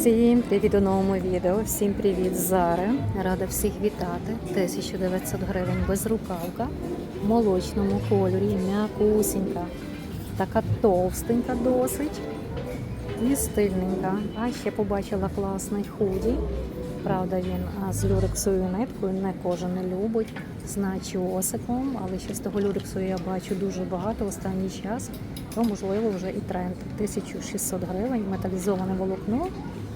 Всім привіт у новому відео. Всім привіт Зари. Рада всіх вітати. 1900 гривень безрукавка в молочному кольорі, м'якусінька, така товстенька досить і стильненька. А ще побачила класний худі. Правда, він з люрексовою ниткою, не кожен любить, з начосиком, але ще з того люрексу я бачу дуже багато останній час, то можливо вже і тренд. 1600 гривень, металізоване волокно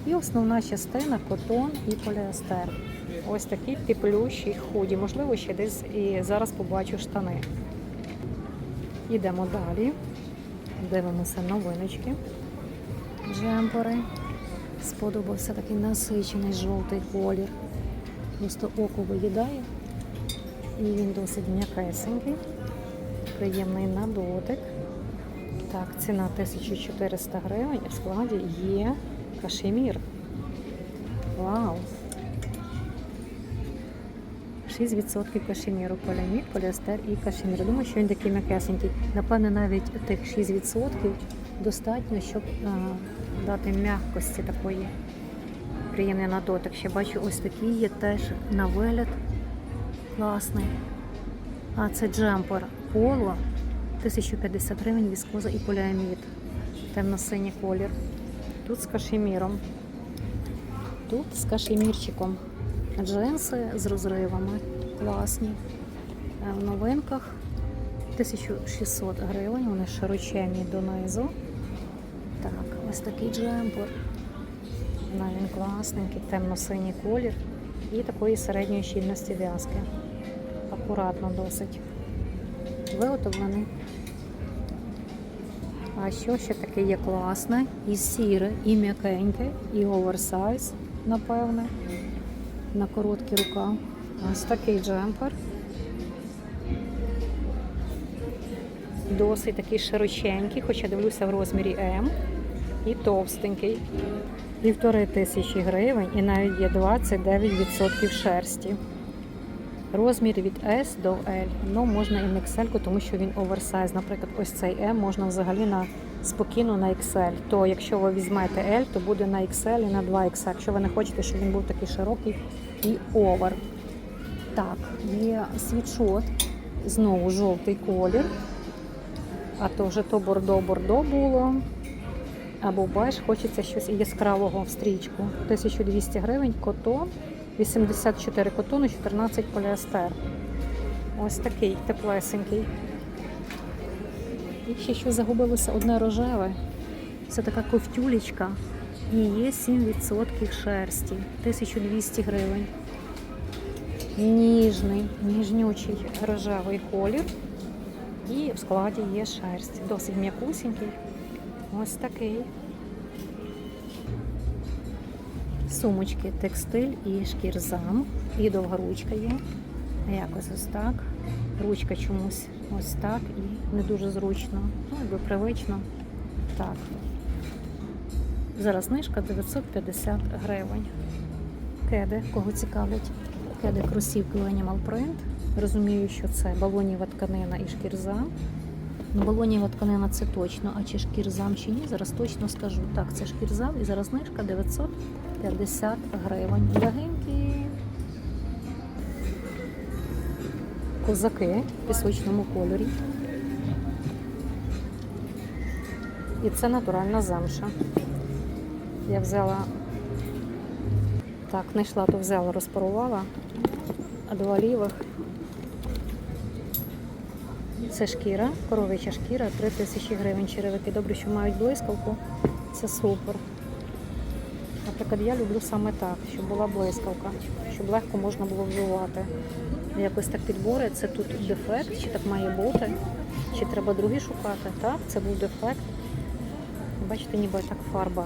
і основна частина котон і поліестер. Ось такі теплющі худі. Можливо, ще десь і зараз побачу штани. Йдемо далі. Дивимося новиночки. Джемпери. Сподобався такий насичений жовтий колір. Просто око виїдає. І він досить м'якесенький, приємний на дотик. Так, ціна 1400 гривень, в складі є кашемір. Вау! 6% кашеміру, поліамід, поліестер і кашемір. Думаю, що він такий м'якесенький. Напевне, навіть тих 6% достатньо, щоб а, дати м'якості такої. Приємний на дотик. Ще бачу, ось такий є теж на вигляд класний. А це джемпер поло 1050 гривень, віскоза і поліамід. Темно-синій колір. Тут з кашеміром. Тут з кашемірчиком. Джинси з розривами. Класні. Е, В новинках 1600 гривень, вони широченні донизу. Так, ось такий джемпер. Він класненький, темно-синій колір і такої середньої щільності в'язки. Акуратно досить. Виготовлений. А що ще таке є класне? І сіре, і м'якеньке, і оверсайз, напевне, на короткі рукав. Ось такий джемпер. Досить такий широченький, хоча дивлюся в розмірі М. І товстенький. Півтори тисячі гривень і навіть є 29% шерсті. Розмір від S до L. Ну, можна і на XL, тому що він оверсайз. Наприклад, ось цей M можна взагалі на спокійно на XL. То якщо ви візьмете L, то буде на XL і на 2XL. Якщо ви не хочете, щоб він був такий широкий і овер. Так, є світшот, знову жовтий колір. А то вже то бордо-бордо було. Або бачиш, хочеться щось яскравого в стрічку. 1200 гривень, котон, 84 котону, 14 поліестер. Ось такий теплесенький. І ще що загубилося одне рожеве. Це така ковтюлечка. І є 7% шерсті. 1200 гривень. Ніжний, ніжнючий рожевий колір. І в складі є шерсть. Досить м'якусенький. Ось такий. Сумочки, текстиль і шкірзам. І довга ручка є. Якось ось так. Ручка чомусь ось так і не дуже зручно. Ну, якби привично. Так. Зараз знижка 950 гривень. Кеди, кого цікавлять. Кеди кросівки Animal Print. Розумію, що це балоніва тканина і шкірзам. Ну, тканина це точно, а чи шкірзам чи ні, зараз точно скажу. Так, це шкірзам і зараз знижка 950 гривень. Легенькі козаки в пісочному кольорі. І це натуральна замша. Я взяла, так, знайшла, то взяла, розпарувала, два лівих. Це шкіра, коровича шкіра, 3 тисячі гривень черевики. Добре, що мають блискавку. Це супер. Наприклад, я люблю саме так, щоб була блискавка, щоб легко можна було вживати. Якось так підбори, це тут дефект, чи так має бути, чи треба другі шукати. Так, це був дефект. Бачите, ніби так фарба,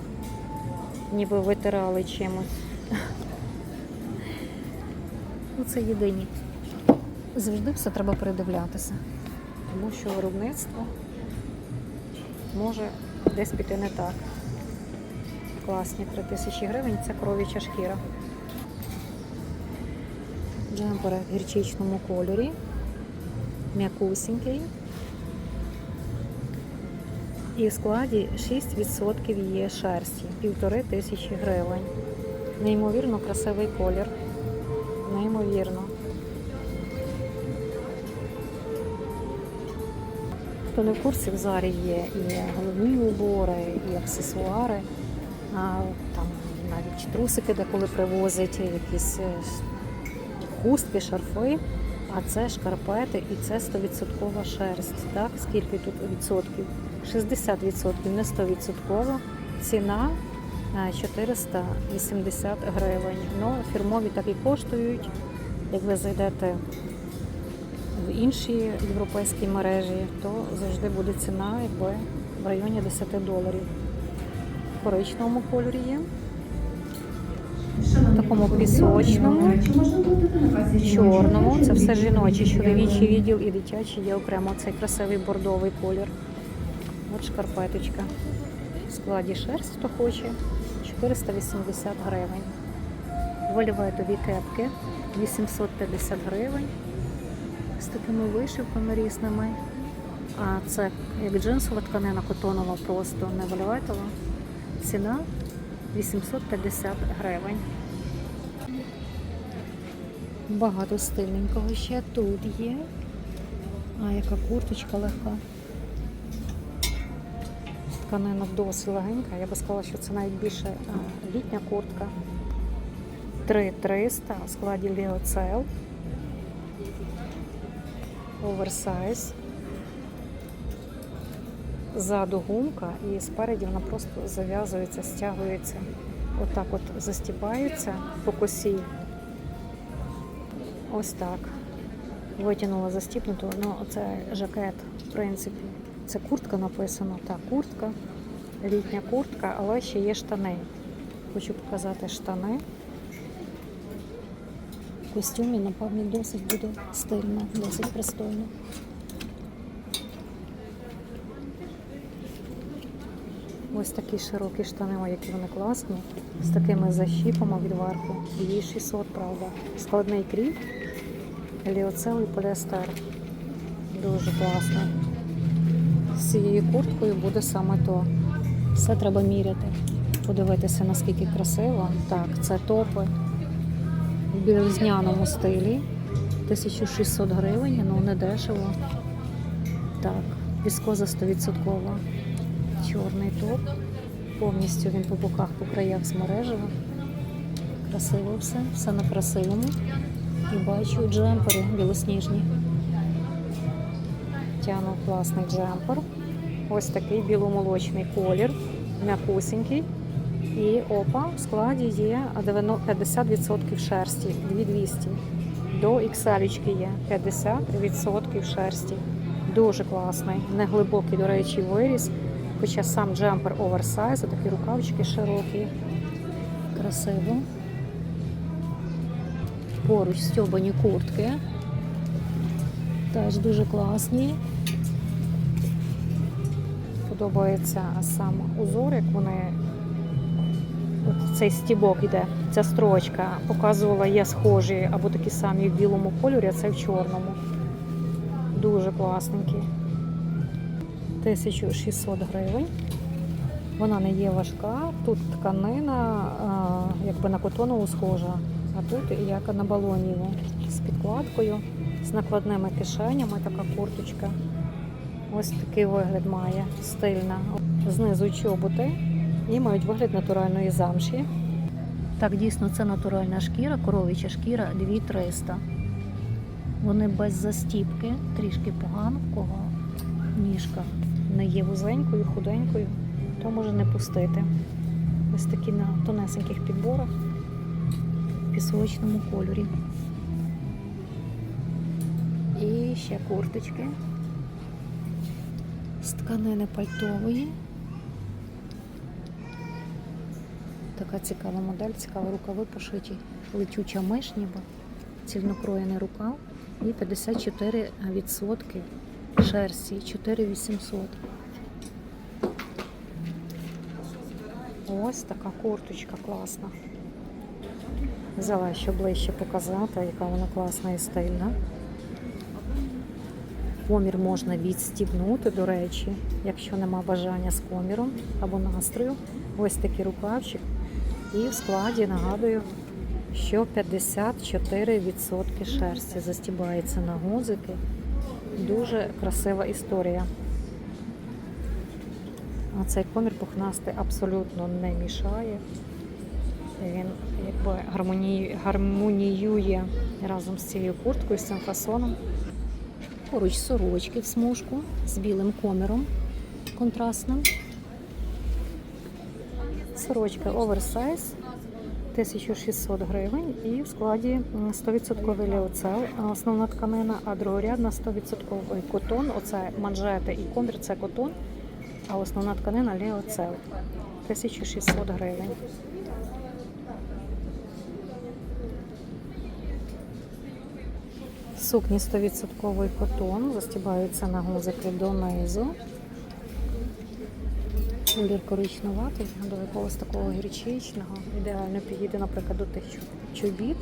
ніби витирали чимось. Ну, це єдині. Завжди все треба передивлятися тому що виробництво може десь піти не так. Класні 3 тисячі гривень це кров'яча шкіра. Джемпери в гірчичному кольорі, м'якусінький. І в складі 6% є шерсті, півтори тисячі гривень. Неймовірно красивий колір. Неймовірно. Хто не в курсі, в Зарі є і головні убори, і аксесуари, там навіть трусики деколи привозять, якісь е, хустки, шарфи. А це шкарпети і це 100% шерсть. Так, скільки тут відсотків? 60%, не 100%. Ціна е, 480 гривень. Ну, фірмові так і коштують. Як ви зайдете в інші європейські мережі, то завжди буде ціна якби в районі 10 доларів. В коричневому кольорі є. В такому пісочному, чорному. Це все жіночі, чоловічий відділ і дитячий є окремо. Цей красивий бордовий колір. От шкарпеточка. В складі шерсть, хто хоче, 480 гривень. Вольветові кепки 850 гривень з такими вишивками різними. А це як джинсова тканина котонова, просто не вольветова. Ціна 850 гривень. Багато стильненького ще тут є. А яка курточка легка. Тканина досить легенька. Я би сказала, що це навіть більше літня куртка. 3300 в складі Ліоцел. Оверсайз. Ззаду гумка і спереді вона просто зав'язується, стягується. Отак от застібається по косі. Ось так. Витягнула застіпнуту. Ну, це жакет, в принципі. Це куртка написано. Так, куртка, літня куртка, але ще є штани. Хочу показати штани. В костюмі, напевно, досить буде стильно, досить пристойно. Ось такі широкі штани, о, які вони класні, з такими защіпами від верху. Її 600, правда. Складний кріп, і поліестер. Дуже класно. З цією курткою буде саме то. Все треба міряти. Подивитися, наскільки красиво. Так, це топи в білозняному стилі. 1600 гривень, ну не дешево. Так, віскоза 100%. Чорний топ. Повністю він по боках, по краях змережево. Красиво все, все на красивому. І бачу джемпери білосніжні. Тяну класний джемпер. Ось такий біломолочний колір, м'якусенький. І опа, в складі є 50% шерсті, 2200. До XL є 50% шерсті. Дуже класний, неглибокий, до речі, виріс. Хоча сам джемпер оверсайз, такі рукавчики широкі. Красиво. Поруч стьобані куртки. Теж дуже класні. Подобається сам узор, як вони. От цей стібок іде, ця строчка показувала, є схожі або такі самі в білому кольорі, а це в чорному. Дуже класненький. 1600 гривень. Вона не є важка. Тут тканина, а, якби на котонову схожа, а тут як на балоніву з підкладкою, з накладними кишенями, така курточка. Ось такий вигляд має стильна. Знизу чоботи і мають вигляд натуральної замші. Так, дійсно, це натуральна шкіра, коров'яча шкіра 2300. Вони без застіпки, трішки погано, в кого ніжка не є вузенькою, худенькою, то може не пустити. Ось такі на тонесеньких підборах в пісочному кольорі. І ще курточки з тканини пальтової. Така цікава модель, цікаві рукави пошиті. Летюча миш ніби, цільнокроєний рукав і 54% шерсті 4800. Ось така курточка класна. Взяла ще ближче показати, яка вона класна і стильна. Комір можна відстібнути, до речі, якщо нема бажання з коміром або настрою. Ось такий рукавчик. І в складі нагадую, що 54% шерсті застібається на гузики. Дуже красива історія. А цей комір пухнастий абсолютно не мішає. Він якби гармоні... гармоніює разом з цією курткою, з цим фасоном. Поруч сорочки в смужку з білим коміром контрастним. Сорочка оверсайз 1600 гривень і в складі м, 100% ліоцел, основна тканина, а другорядна 100% котон. Оце манжети і комір це котон, а основна тканина ліоцел 1600 гривень. Сукні 100% котон, застібаються на гузики донизу. Колір коричневатий, до якогось такого гірчичного. Ідеально підійде, наприклад, до тих чо- чобіт.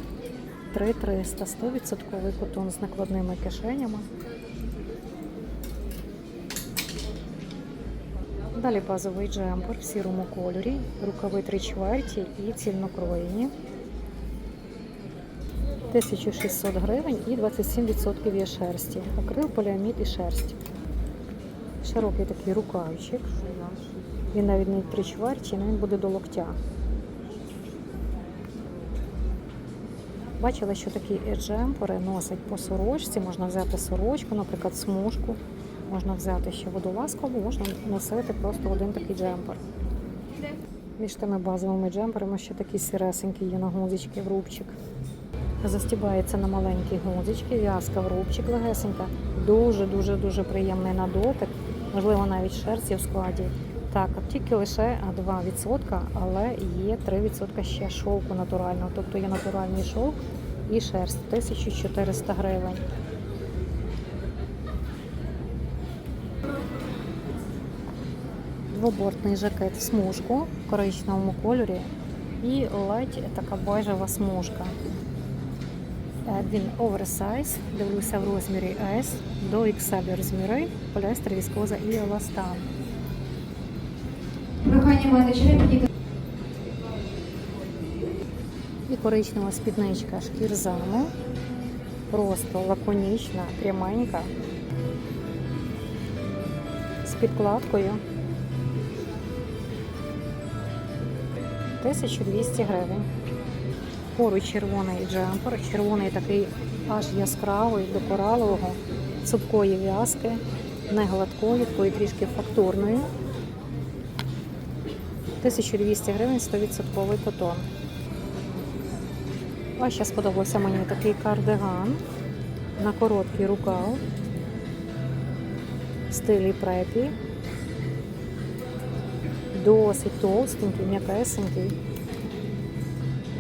3300, 100% котон з накладними кишенями. Далі базовий джемпер в сірому кольорі, рукави 3 чверті і цільнокроєні. 1600 гривень і 27% є шерсті. Акрил, поліамід і шерсть. Широкий такий рукавчик. Він навіть не три чверті, він буде до локтя. Бачила, що такі джемпери носять по сорочці. Можна взяти сорочку, наприклад, смужку. Можна взяти ще водолазкову, можна носити просто один такий джемпер. Між тими базовими джемперами ще такий сіресенький є на гузички в рубчик. Застібається на маленькі гузички, в'язка в рубчик легесенька. Дуже-дуже дуже приємний на дотик. Можливо, навіть шерсті в складі. Так, тільки лише 2%, але є 3% ще шовку натурального. Тобто є натуральний шовк і шерсть 1400 гривень. Двобортний жакет в смужку в коричневому кольорі і ледь така бежева смужка. Е, Він оверсайз, дивлюся в розмірі S до XL розміри, поліестер, віскоза і еластан. Прохання мати черепні І коричнева спідничка шкірзаму. Просто лаконічна, пряменька. З підкладкою. 1200 гривень. Поруч червоний джемпер, червоний такий аж яскравий до коралового, цупкої в'язки, не гладкої, такої трішки фактурної. 1200 гривень 100% котон. А ще сподобався мені такий кардиган на короткий рукав в стилі препі. Досить товстенький, м'якесенький.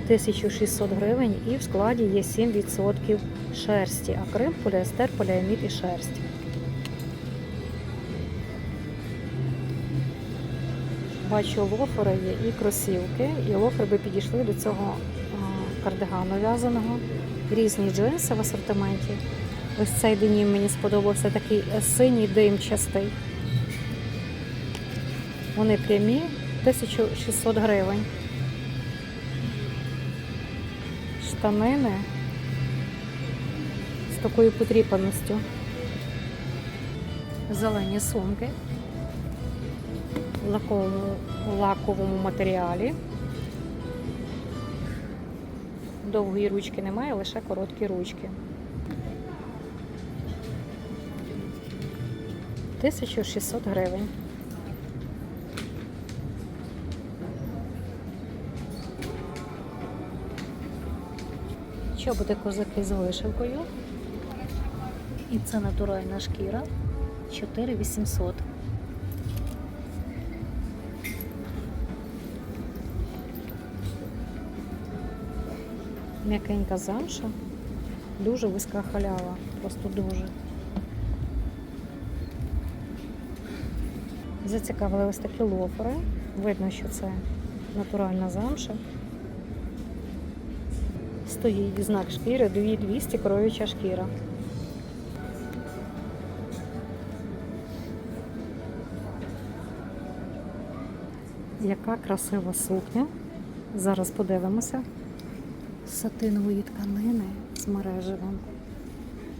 1600 гривень і в складі є 7% шерсті. Акрил, поліестер, поліамід і шерсть. Бачу, лофери є і кросівки, і лофери би підійшли до цього кардигану в'язаного. Різні джинси в асортименті. Ось цей денім мені сподобався такий синій димчастий. Вони прямі 1600 гривень. Штанини з такою потріпаністю. Зелені сумки лаковому, лаковому матеріалі. Довгої ручки немає, лише короткі ручки. 1600 гривень. Чоботи козаки з вишивкою. І це натуральна шкіра 4800. М'якенька замша, дуже вузька халява, просто дуже. Зацікавили ось такі лофери. Видно, що це натуральна замша. Стоїть знак шкіри, 200 кров'яча шкіра. Яка красива сукня. Зараз подивимося. Сатинової тканини з мережевим.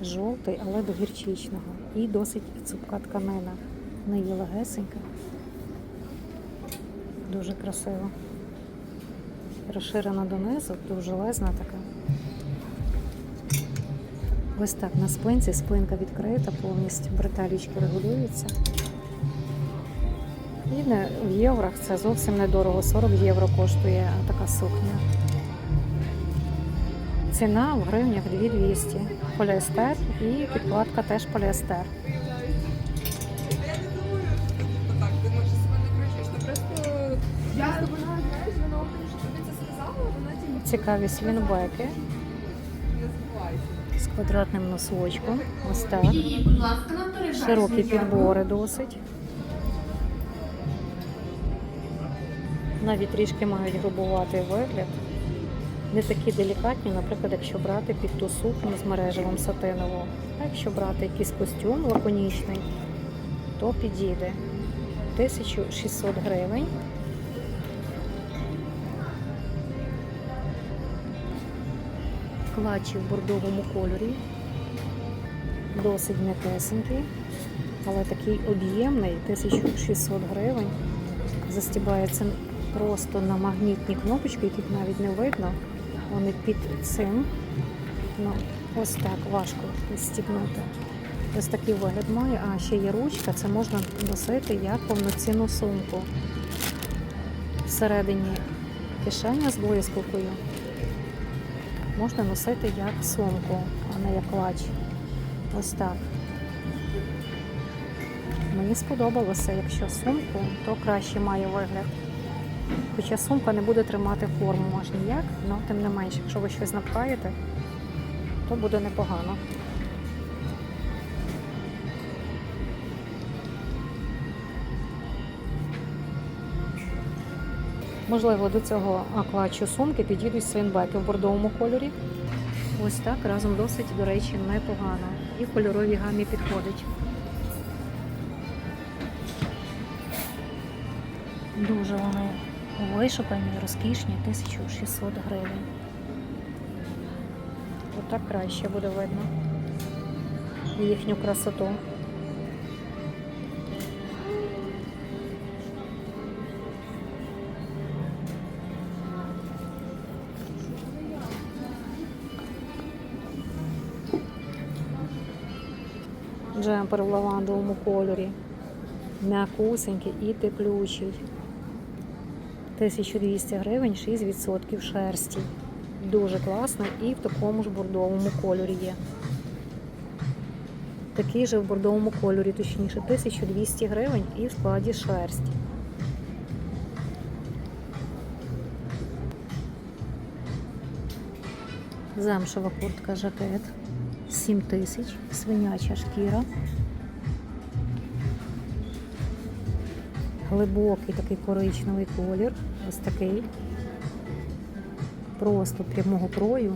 Жовтий, але до гірчичного. І досить цупка тканина. В неї легесенька. Дуже красиво. Розширена донизу, довжелезна така. Ось так на спинці, спинка відкрита, повністю бретелічки регулюються. І не, в єврах це зовсім недорого. 40 євро коштує така сукня. Ціна в гривнях 2200. Поліестер і підкладка теж поліестер. Цікаві свінбеки з квадратним носочком. Ось так. Широкі підбори досить. Навіть трішки мають грубуватий вигляд. Не такі делікатні, наприклад, якщо брати під ту сукню з мережевим сатинового. А якщо брати якийсь костюм лаконічний, то підійде 1600 гривень. Клатчі в бордовому кольорі. Досить м'якесенький, але такий об'ємний 1600 гривень. Застібається просто на магнітні кнопочки, яких навіть не видно. Вони під цим. Ну, ось так важко стібнути. Ось такий вигляд має. А ще є ручка, це можна носити як повноцінну сумку. Всередині кишеня з блискавкою. Можна носити як сумку, а не як клач. Ось так. Мені сподобалося, якщо сумку, то краще має вигляд. Хоча сумка не буде тримати форму аж ніяк, але тим не менше, якщо ви щось напхаєте, то буде непогано. Можливо, до цього клатчу сумки підійдуть свинбеки в бордовому кольорі. Ось так разом досить, до речі, непогано. І в кольоровій гамі підходить. Дуже вони вишукані, розкішні, 1600 гривень. Отак краще буде видно їхню красоту. Джемпер в лавандовому кольорі. М'якусенький і теплючий. 1200 гривень, 6% шерсті. Дуже класно і в такому ж бордовому кольорі є. Такий же в бордовому кольорі, точніше, 1200 гривень і в складі шерсті. Замшева куртка жакет 7000, свиняча шкіра. Глибокий такий коричневий колір. Ось такий. Просто прямого крою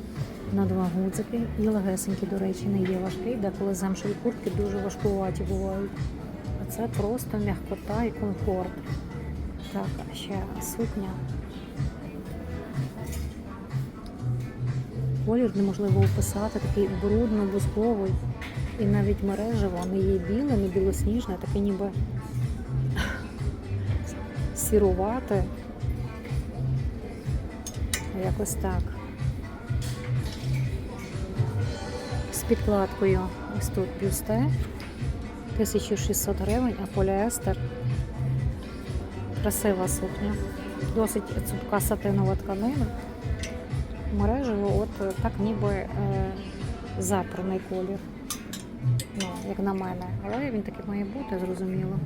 на два гудзики. І легесенький, до речі, не є важкий. Деколи замшеві куртки дуже важкуваті бувають. А це просто м'якота і комфорт. Так, ще сукня. Колір неможливо описати, такий брудно-бузковий. І навіть мережево не є біле, не білосніжне, таке ніби сірувати. Якось так. З підкладкою ось тут бюсте 1600 гривень, а поліестер. Красива сукня. Досить цупка сатинова тканина. Мережево, от так ніби е, запраний колір. Ну, як на мене. Але він такий має бути, зрозуміло.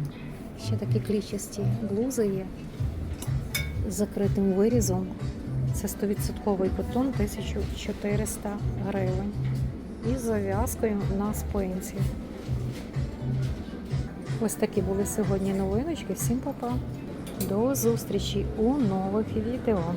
Ще такі клічасті блузи є з закритим вирізом. Це 100% котон 1400 гривень. І з зав'язкою на спинці. Ось такі були сьогодні новиночки. Всім па-па. До зустрічі у нових відео.